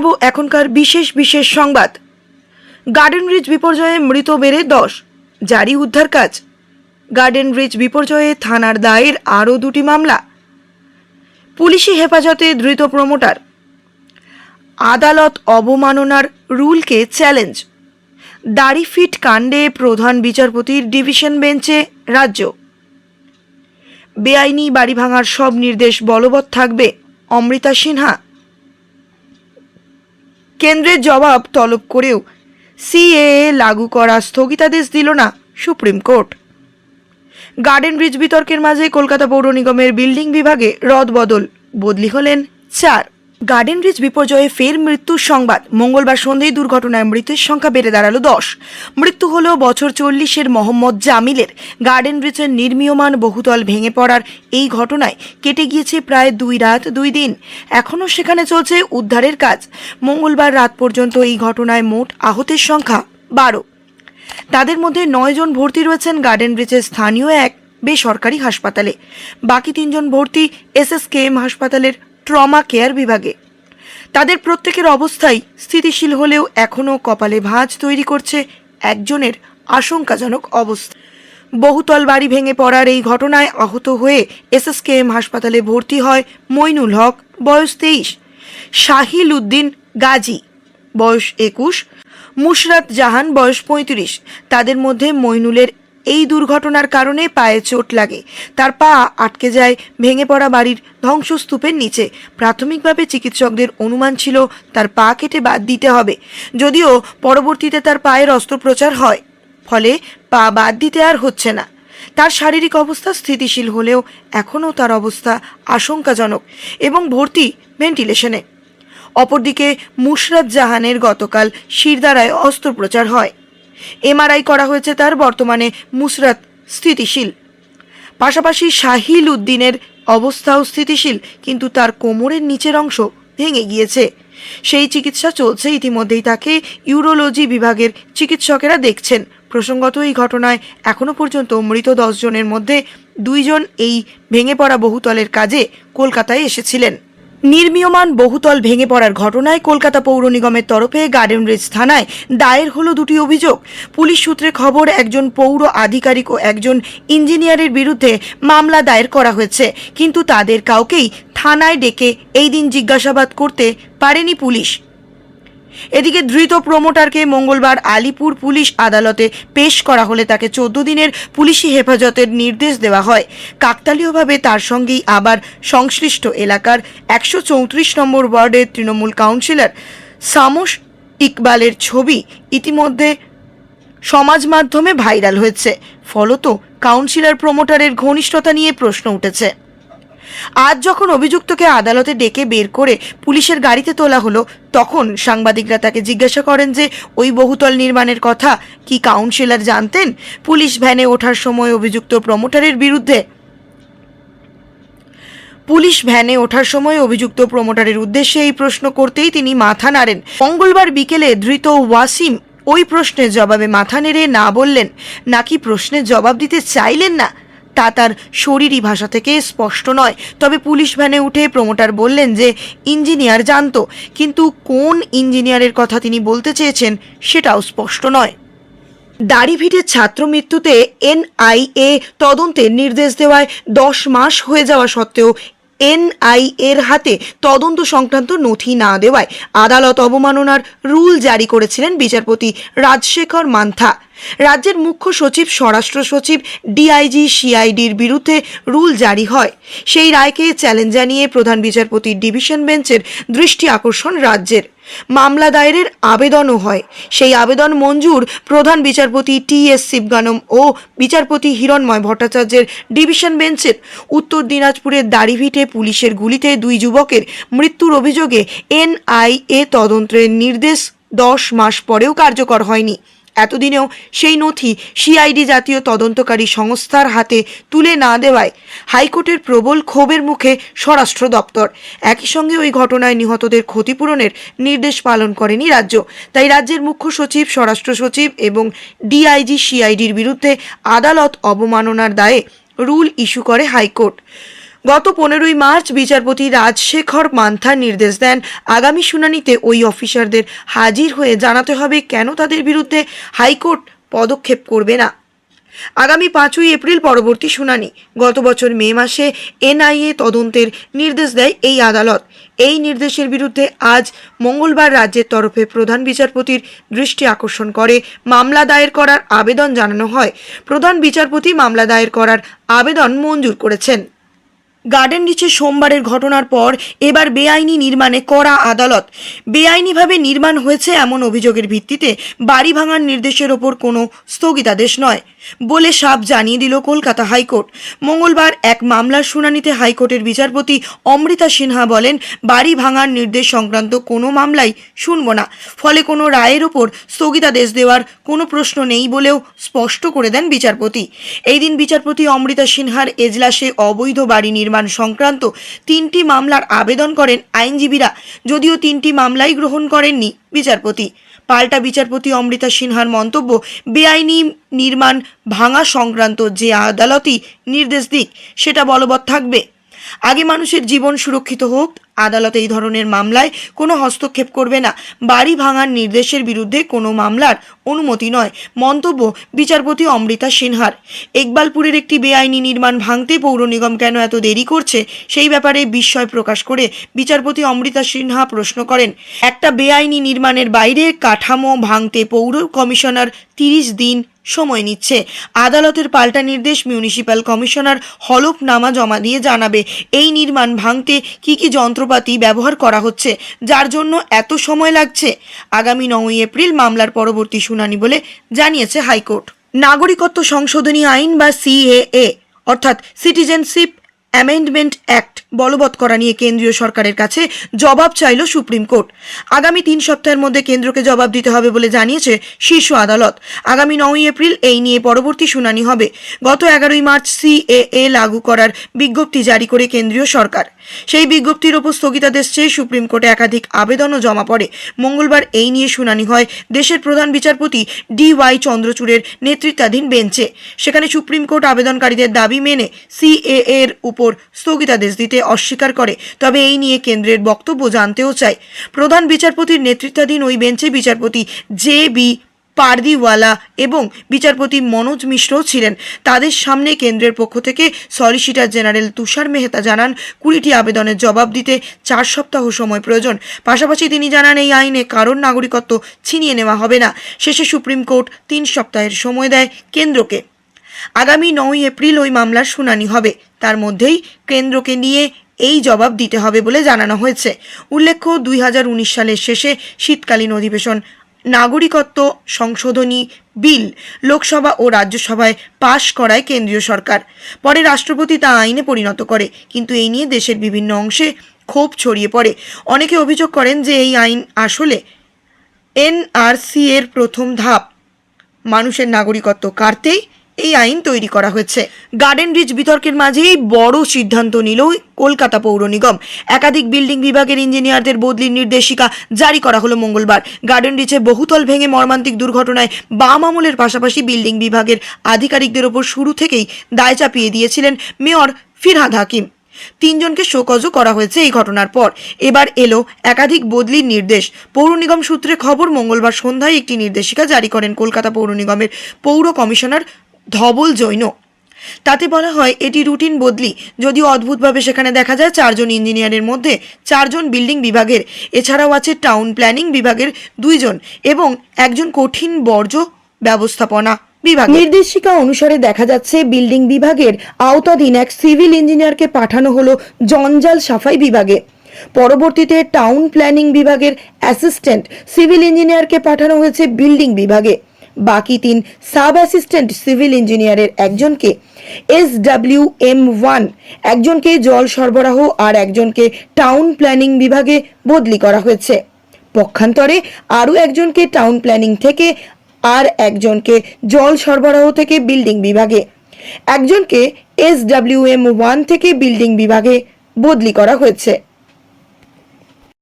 জানাব এখনকার বিশেষ বিশেষ সংবাদ। গার্ডেন ব্রিজ বিপর্যয়ে মৃত বেড়ে দশ। জারি উদ্ধার কাজ। গার্ডেন ব্রিজ বিপর্যয়ে থানার দায়ের আরও দুটি মামলা। পুলিশি হেফাজতে ধৃত প্রমোটার। আদালত অবমাননার রুলকে চ্যালেঞ্জ। দাড়ি ফিট কাণ্ডে প্রধান বিচারপতির ডিভিশন বেঞ্চে রাজ্য। বেআইনি বাড়ি ভাঙার সব নির্দেশ বলবৎ থাকবে অমৃতা সিনহা। কেন্দ্রের জবাব তলব করেও সিএএ লাগু করা স্থগিতাদেশ দিল না সুপ্রিম কোর্ট। গার্ডেন ব্রিজ বিতর্কের মাঝে কলকাতা পৌর নিগমের বিল্ডিং বিভাগে রদবদল, বদলি হলেন চার। গার্ডেন ব্রিজ বিপর্যয়ে ফের মৃত্যুর সংবাদ। মঙ্গলবার সন্ধ্যেই দুর্ঘটনায় মৃতের সংখ্যা বেড়ে দাঁড়াল দশ। মৃত্যু হল বছর চল্লিশের মোহাম্মদ জামিলের। গার্ডেন ব্রিজের নির্মীয়মান বহুতল ভেঙে পড়ার এই ঘটনায় কেটে গিয়েছে প্রায় দুই রাত দুই দিন। এখনও সেখানে চলছে উদ্ধারের কাজ। মঙ্গলবার রাত পর্যন্ত এই ঘটনায় মোট আহতের সংখ্যা বারো। তাদের মধ্যে নয় জন ভর্তি রয়েছেন গার্ডেন ব্রিজের স্থানীয় এক বেসরকারি হাসপাতালে। বাকি তিনজন ভর্তি এসএসকেএম হাসপাতালের ট্রমা কেয়ার বিভাগে। তাদের প্রত্যেকের অবস্থাই স্থিতিশীল হলেও এখনও কপালে ভাঁজ তৈরি করছে একজনের আশঙ্কাজনক অবস্থা। বহুতল বাড়ি ভেঙে পড়ার এই ঘটনায় আহত হয়ে এসএসকেএম হাসপাতালে ভর্তি হয় মইনুল হক, বয়স তেইশ, শাহিল উদ্দিন গাজী, বয়স একুশ, মুশরাত জাহান, বয়স পঁয়ত্রিশ। তাদের মধ্যে মইনুলের এই দুর্ঘটনার কারণে পায়ে চোট লাগে। তার পা আটকে যায় ভেঙে পড়া বাড়ির ধ্বংসস্তূপের নিচে। প্রাথমিকভাবে চিকিৎসকদের অনুমান ছিল তার পা কেটে বাদ দিতে হবে। যদিও পরবর্তীতে তার পায়ের অস্ত্রোপচার হয়। ফলে পা বাদ দিতে আর হচ্ছে না। তার শারীরিক অবস্থা স্থিতিশীল হলেও এখনও তার অবস্থা আশঙ্কাজনক এবং ভর্তি ভেন্টিলেশনে। অপরদিকে মুশরাত জাহানের গতকাল শিরদারায় অস্ত্রোপচার হয়। এমআরআই করা হয়েছে তার বর্তমানে মুসরাত স্থিতিশীল। পাশাপাশি শাহিল উদ্দিনের অবস্থাও স্থিতিশীল, কিন্তু তার কোমরের নিচের অংশ ভেঙে গিয়েছে। সেই চিকিৎসা চলছে, ইতিমধ্যেই তাকে ইউরোলজি বিভাগের চিকিৎসকেরা দেখছেন। প্রসঙ্গত, এই ঘটনায় এখনও পর্যন্ত মৃত দশজনের মধ্যে দুইজন এই ভেঙে পড়া বহুতলের কাজে কলকাতায় এসেছিলেন। নির্মীয়মান বহুতল ভেঙে পড়ার ঘটনায় কলকাতা পৌর নিগমের তরফে গার্ডেন রেজ থানায় দায়ের হলো দুটি অভিযোগ। পুলিশ সূত্রে খবর, একজন পৌর আধিকারিক ও একজন ইঞ্জিনিয়ারের বিরুদ্ধে মামলা দায়ের করা হয়েছে। কিন্তু তাদের কাউকেই থানায় ডেকে এই দিন জিজ্ঞাসাবাদ করতে পারেনি পুলিশ। এদিকে ধৃত প্রমোটারকে মঙ্গলবার আলিপুর পুলিশ আদালতে পেশ করা হলে তাকে চোদ্দ দিনের পুলিশি হেফাজতের নির্দেশ দেওয়া হয়। কাকতালীয়ভাবে তার সঙ্গেই আবার সংশ্লিষ্ট এলাকার একশো চৌত্রিশ নম্বর ওয়ার্ডের তৃণমূল কাউন্সিলর সামস ইকবালের ছবি ইতিমধ্যে সমাজ মাধ্যমে ভাইরাল হয়েছে। ফলত কাউন্সিলর প্রমোটারের ঘনিষ্ঠতা নিয়ে প্রশ্ন উঠেছে। আজ যখন অভিযুক্তকে আদালতে ডেকে বের করে পুলিশের গাড়িতে তোলা হলো, তখন সাংবাদিকরা তাকে জিজ্ঞাসা করেন যে, ওই বহুতল নির্মাণের কথা কি কাউন্সিলর জানতেন? পুলিশ ভ্যানে ওঠার সময় অভিযুক্ত প্রমোটারের বিরুদ্ধে? পুলিশ ভ্যানে ওঠার সময় অভিযুক্ত প্রমোটারের উদ্দেশ্যে এই প্রশ্ন করতেই তিনি মাথা নাড়েন। মঙ্গলবার বিকেলে ধৃত ওয়াসিম ওই প্রশ্নের জবাবে মাথা নেড়ে না বললেন, নাকি প্রশ্নের জবাব দিতে চাইলেন না? তা তার শরীরী ভাষা থেকে স্পষ্ট নয়। তবে পুলিশ ভ্যানে উঠে প্রমোটার বললেন যে, ইঞ্জিনিয়ার জানতো, কিন্তু কোন ইঞ্জিনিয়ারের কথা তিনি বলতে চেয়েছেন সেটাও স্পষ্ট নয়। দাড়িভিটের ছাত্র মৃত্যুতে এনআইএ তদন্তের নির্দেশ দেওয়ায় দশ মাস হয়ে যাওয়া সত্ত্বেও এনআই এর হাতে তদন্ত সংক্রান্ত নথি না দেওয়ায় আদালত অবমাননার রুল জারি করেছিলেন বিচারপতি রাজশেখর মান্থা। রাজ্যের মুখ্য সচিব, স্বরাষ্ট্র সচিব ডিআইজি সিআইডির বিরুদ্ধে রুল জারি হয়। সেই রায়কে চ্যালেঞ্জ জানিয়ে প্রধান বিচারপতির ডিভিশন বেঞ্চের দৃষ্টি আকর্ষণ রাজ্যের। মামলা দায়েরের আবেদনও হয়। সেই আবেদন মঞ্জুর প্রধান বিচারপতি টি এস শিবগানম ও বিচারপতি হিরণময় ভট্টাচার্যের ডিভিশন বেঞ্চের। উত্তর দিনাজপুরের দাড়িভিটে পুলিশের গুলিতে দুই যুবকের মৃত্যুর অভিযোগে এনআইএ তদন্তের নির্দেশ দশ মাস পরেও কার্যকর হয়নি। এতদিনেও সেই নথি সিআইডি জাতীয় তদন্তকারী সংস্থার হাতে তুলে না দেওয়ায় হাইকোর্টের প্রবল ক্ষোভের মুখে স্বরাষ্ট্র দপ্তর। একই সঙ্গে ওই ঘটনায় নিহতদের ক্ষতিপূরণের নির্দেশ পালন করেনি রাজ্য। তাই রাজ্যের মুখ্য সচিব, স্বরাষ্ট্র সচিব এবং ডিআইজি সিআইডির বিরুদ্ধে আদালত অবমাননার দায়ে রুল ইস্যু করে হাইকোর্ট। গত পনেরোই মার্চ বিচারপতি রাজশেখর মান্থার নির্দেশ দেন। আগামী শুনানিতে ওই অফিসারদের হাজির হয়ে জানাতে হবে কেন তাদের বিরুদ্ধে হাইকোর্ট পদক্ষেপ করবে না। আগামী পাঁচই এপ্রিল পরবর্তী শুনানি। গত বছর মে মাসে এনআইএ তদন্তের নির্দেশ দেয় এই আদালত। এই নির্দেশের বিরুদ্ধে আজ মঙ্গলবার রাজ্যের তরফে প্রধান বিচারপতির দৃষ্টি আকর্ষণ করে। মামলা দায়ের করার আবেদন জানানো হয়। প্রধান বিচারপতি মামলা দায়ের করার আবেদন মঞ্জুর করেছেন। গার্ডেন রিচে সোমবারের ঘটনার পর এবার বেআইনি নির্মাণে করা আদালত। বেআইনিভাবে নির্মাণ হয়েছে এমন অভিযোগের ভিত্তিতে বাড়ি ভাঙার নির্দেশের ওপর কোনো স্থগিতাদেশ নয় বলে সাপ জানিয়ে দিল কলকাতা হাইকোর্ট। মঙ্গলবার এক মামলার শুনানিতে হাইকোর্টের বিচারপতি অমৃতা সিনহা বলেন, বাড়ি ভাঙার নির্দেশ সংক্রান্ত কোনো মামলাই শুনব না। ফলে কোনো রায়ের ওপর স্থগিতাদেশ দেওয়ার কোনো প্রশ্ন নেই বলেও স্পষ্ট করে দেন বিচারপতি। এই দিন বিচারপতি অমৃতা সিনহার এজলাসে অবৈধ বাড়ি নির্মাণ সংক্রান্ত তিনটি মামলার আবেদন করেন আইনজীবীরা, যদিও তিনটি মামলাই গ্রহণ করেননি বিচারপতি। পাল্টা বিচারপতি অমৃতা সিনহার মন্তব্য, বেআইনি নির্মাণ ভাঙা সংক্রান্ত যে আদালতই নির্দেশ দিক, সেটা বলবৎ থাকবে। আগে মানুষের জীবন সুরক্ষিত হোক আদালত এই ধরনের মামলায় কোনো হস্তক্ষেপ করবে না। বাড়ি ভাঙার নির্দেশের বিরুদ্ধে কোনো মামলার অনুমতি নয়, মন্তব্য বিচারপতি অমৃতা সিনহার। ইকবালপুরের একটি বেআইনি নির্মাণ ভাঙতে পৌর নিগম কেন এত দেরি করছে সেই ব্যাপারে বিস্ময় প্রকাশ করে বিচারপতি অমৃতা সিনহা প্রশ্ন করেন, একটা বেআইনি নির্মাণের বাইরে কাঠামো ভাঙতে পৌর কমিশনার তিরিশ দিন সময় নিচ্ছে। আদালতের পাল্টা নির্দেশ মিউনিসিপ্যাল কমিশনার হলফনামা জমা দিয়ে জানাবে, এই নির্মাণ ভাঙতে কি কি যন্ত্রপাতি ব্যবহার করা হচ্ছে, যার জন্য এত সময় লাগছে। আগামী নয়ই এপ্রিল মামলার পরবর্তী শুনানি বলে জানিয়েছে হাইকোর্ট। নাগরিকত্ব সংশোধনী আইন বা সিএএ অর্থাৎ সিটিজেনশিপ অ্যামেন্ডমেন্ট অ্যাক্ট বলবৎ করা নিয়ে কেন্দ্রীয় সরকারের কাছে জবাব চাইল সুপ্রিম কোর্ট। আগামী তিন সপ্তাহের মধ্যে কেন্দ্রকে জবাব দিতে হবে বলে জানিয়েছে শীর্ষ আদালত। আগামী নয়ই এপ্রিল এই নিয়ে পরবর্তী শুনানি হবে। গত এগারোই মার্চ সিএএ লাগু করার বিজ্ঞপ্তি জারি করে কেন্দ্রীয় সরকার। সেই বিজ্ঞপ্তির ওপর স্থগিতাদেশ চেয়ে সুপ্রিম কোর্টে একাধিক আবেদনও জমা পড়ে। মঙ্গলবার এই নিয়ে শুনানি হয় দেশের প্রধান বিচারপতি ডি ওয়াই চন্দ্রচূড়ের নেতৃত্বাধীন বেঞ্চে। সেখানে সুপ্রিম কোর্ট আবেদনকারীদের দাবি মেনে সিএএ এর উপর স্থগিতাদেশ দিতে অস্বীকার করে। তবে এই নিয়ে কেন্দ্রের বক্তব্য জানতেও চায়। প্রধান বিচারপতির নেতৃত্বাধীন ওই বেঞ্চে বিচারপতি জে বি পারদিওয়ালা এবং বিচারপতি মনোজ মিশ্রও ছিলেন। তাদের সামনে কেন্দ্রের পক্ষ থেকে সলিসিটার জেনারেল তুষার মেহতা জানান, কুড়িটি আবেদনের জবাব দিতে চার সপ্তাহ সময় প্রয়োজন। পাশাপাশি তিনি জানান, এই আইনে কারোর নাগরিকত্ব ছিনিয়ে নেওয়া হবে না। শেষে সুপ্রিম কোর্ট তিন সপ্তাহের সময় দেয় কেন্দ্রকে। আগামী নয় এপ্রিল ওই মামলার শুনানি হবে। তার মধ্যেই কেন্দ্রকে নিয়ে এই জবাব দিতে হবে বলে জানানো হয়েছে। উল্লেখ্য, দুই হাজার উনিশ সালের শেষে শীতকালীন অধিবেশন নাগরিকত্ব, সংশোধনী, বিল লোকসভা ও রাজ্যসভায় পাশ করায় কেন্দ্রীয় সরকার। পরে রাষ্ট্রপতি তা আইনে পরিণত করে, কিন্তু এই নিয়ে দেশের বিভিন্ন অংশে ক্ষোভ ছড়িয়ে পড়ে। অনেকে অভিযোগ করেন যে এই আইন আসলে এনআরসি এর প্রথম ধাপ। মানুষের নাগরিকত্ব কাটতেই এই আইন তৈরি করা হয়েছে। গার্ডেন রিচ বিতর্কের মাঝেই বড় সিদ্ধান্ত নিল কলকাতা পৌর নিগম। একাধিক বিল্ডিং বিভাগের ইঞ্জিনিয়ারদের বদলির নির্দেশিকা জারি করা হলো মঙ্গলবার। গার্ডেন রিচে বহুতল ভেঙে মর্মান্তিক দুর্ঘটনায় বাম আমলের পাশাপাশি বিল্ডিং বিভাগের আধিকারিকদের ওপর শুরু থেকেই দায় চাপিয়ে দিয়েছিলেন মেয়র ফিরহাদ হাকিম। তিনজনকে শোকজও করা হয়েছে এই ঘটনার পর। এবার এলো একাধিক বদলির নির্দেশ। পৌর নিগম সূত্রে খবর, মঙ্গলবার সন্ধ্যায় একটি নির্দেশিকা জারি করেন কলকাতা পৌর নিগমের পৌর কমিশনার ধবল জৈন। তাতে বলা হয়, এটি রুটিন বদলি। যদিও অদ্ভুতভাবে সেখানে দেখা যায়, চারজন ইঞ্জিনিয়ারের মধ্যে চারজন বিল্ডিং বিভাগের, এছাড়াও আছে টাউন প্ল্যানিং বিভাগের দুইজন এবং একজন কঠিন বর্জ্য ব্যবস্থাপনা বিভাগ নির্দেশিকা অনুসারে দেখা যাচ্ছে, বিল্ডিং বিভাগের আওতাধীন এক সিভিল ইঞ্জিনিয়ারকে পাঠানো হলো জঞ্জাল সাফাই বিভাগে। পরবর্তীতে টাউন প্ল্যানিং বিভাগের অ্যাসিস্ট্যান্ট সিভিল ইঞ্জিনিয়ারকে পাঠানো হয়েছে বিল্ডিং বিভাগে। বাকি তিন সাব অ্যাসিস্ট্যান্ট সিভিল ইঞ্জিনিয়ারের একজনকে এস ডাব্লিউ এম ওয়ান, একজনকে জল সরবরাহ আর একজনকে টাউন প্ল্যানিং বিভাগে বদলি করা হয়েছে। পক্ষান্তরে আরও একজনকে টাউন প্ল্যানিং থেকে আর একজনকে জল সরবরাহ থেকে বিল্ডিং বিভাগে। একজনকে এস ডাব্লিউ এম ওয়ান থেকে বিল্ডিং বিভাগে বদলি করা হয়েছে।